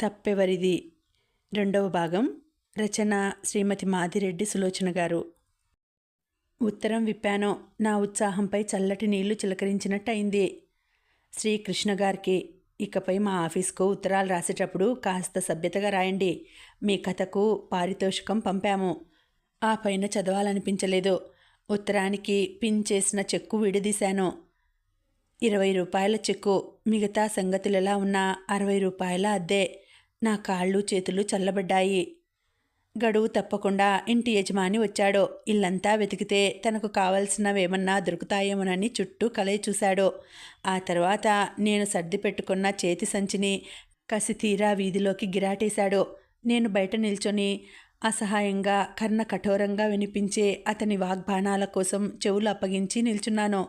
తప్పెవరిది? రెండవ భాగం. రచన శ్రీమతి మాదిరెడ్డి సులోచన గారు. ఉత్తరం విప్పాను. నా ఉత్సాహంపై చల్లటి నీళ్ళు చిలకరించినట్టయింది. శ్రీకృష్ణ గారికి ఇకపై మా ఆఫీస్కు ఉత్తరాలు రాసేటప్పుడు కాస్త సభ్యతగా రాయండి. మీ కథకు పారితోషికం పంపాము. ఆ పైన చదవాలనిపించలేదు. ఉత్తరానికి పిన్ చేసిన చెక్కు విడదీశాను. ఇరవై రూపాయల చెక్కు. మిగతా సంగతులలా ఉన్న అరవై రూపాయల అద్దె. నా కాళ్ళు చేతులు చల్లబడ్డాయి. గడువు తప్పకుండా ఇంటి యజమాని వచ్చాడో ఇల్లంతా వెతికితే తనకు కావలసినవేమన్నా దొరుకుతాయేమోనని చుట్టూ కలయి చూశాడు. ఆ తర్వాత నేను సర్ది పెట్టుకున్న చేతి సంచిని కసితీరా వీధిలోకి గిరాటేశాడు. నేను బయట నిల్చొని అసహాయంగా కర్ణ కఠోరంగా వినిపించే అతని వాగ్బాణాల కోసం చెవులు అప్పగించి నిల్చున్నాను.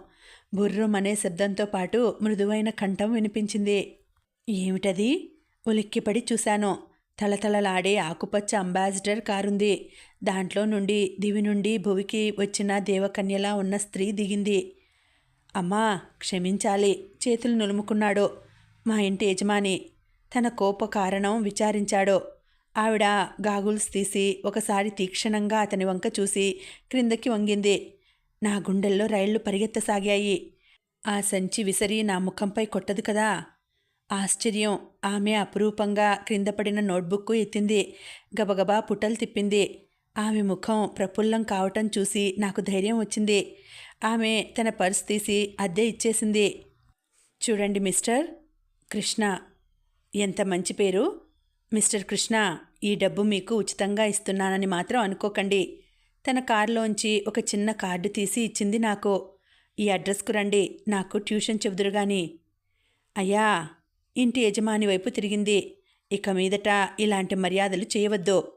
బుర్రం అనే శబ్దంతో పాటు మృదువైన కంఠం వినిపించింది. ఏమిటది? ఉలిక్కిపడి చూశాను. తళతళలాడే ఆకుపచ్చ అంబాసిడర్ కారుంది. దాంట్లో నుండి దివి నుండి భువికి వచ్చిన దేవకన్యలా ఉన్న స్త్రీ దిగింది. అమ్మా క్షమించాలి. చేతులు నులుముకున్నాడు. మా ఇంటి యజమాని. తన కోప కారణం విచారించాడు. ఆవిడ గాగుల్స్ తీసి ఒకసారి తీక్షణంగా అతని వంక చూసి క్రిందకి వంగింది. నా గుండెల్లో రైళ్ళు పరిగెత్తసాగాయి. ఆ సంచి విసిరి నా ముఖంపై కొట్టదు కదా? ఆశ్చర్యం. ఆమె అపురూపంగా క్రింద పడిన నోట్బుక్ ఎత్తింది. గబగబా పుటలు తిప్పింది. ఆమె ముఖం ప్రఫుల్లం కావటం చూసి నాకు ధైర్యం వచ్చింది. ఆమె తన పర్స్ తీసి అద్దె ఇచ్చేసింది. చూడండి మిస్టర్ కృష్ణ. ఎంత మంచి పేరు? మిస్టర్ కృష్ణ ఈ డబ్బు మీకు ఉచితంగా ఇస్తున్నానని మాత్రం అనుకోకండి. తన కారులోంచి ఒక చిన్న కార్డు తీసి ఇచ్చింది నాకు. ఈ అడ్రస్కు రండి. నాకు ట్యూషన్ చెబుదురు కానీ అయ్యా ఇంటి యజమాని వైపు తిరిగింది. ఇక మీదట ఇలాంటి మర్యాదలు చేయవద్దు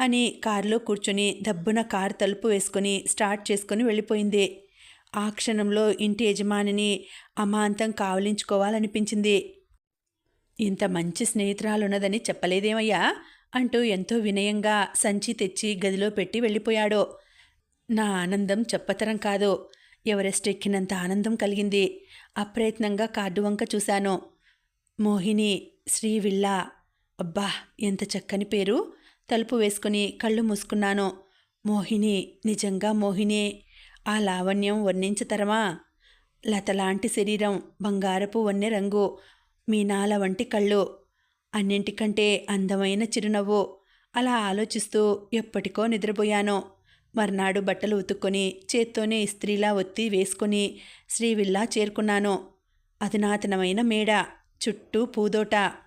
అని కారులో కూర్చొని దబ్బున కారు తలుపు వేసుకొని స్టార్ట్ చేసుకొని వెళ్ళిపోయింది. ఆ క్షణంలో ఇంటి యజమానిని అమాంతం కావలించుకోవాలనిపించింది. ఇంత మంచి స్నేహితురాలున్నదని చెప్పలేదేమయ్యా? అంటూ ఎంతో వినయంగా సంచి తెచ్చి గదిలో పెట్టి వెళ్ళిపోయాడు. నా ఆనందం చెప్పతరం కాదు. ఎవరెస్ట్ ఎక్కినంత ఆనందం కలిగింది. అప్రయత్నంగా కార్డు వంక చూశాను. మోహిని శ్రీ విల్లా అబ్బా ఎంత చక్కని పేరు. తలుపు వేసుకుని కళ్ళు మూసుకున్నాను. మోహిని నిజంగా మోహిని ఆ లావణ్యం వర్ణించతరమా? లతలాంటి శరీరం బంగారపు వన్నె రంగు మీనాల వంటి కళ్ళు అన్నింటికంటే అందమైన చిరునవ్వు. అలా ఆలోచిస్తూ ఎప్పటికో నిద్రపోయాను. మర్నాడు బట్టలు ఉతుక్కొని చేత్తోనే ఇస్త్రీలా ఒత్తి వేసుకొని శ్రీవిల్లా చేరుకున్నాను. అధునాతనమైన మేడ. చుట్టూ పూదోట.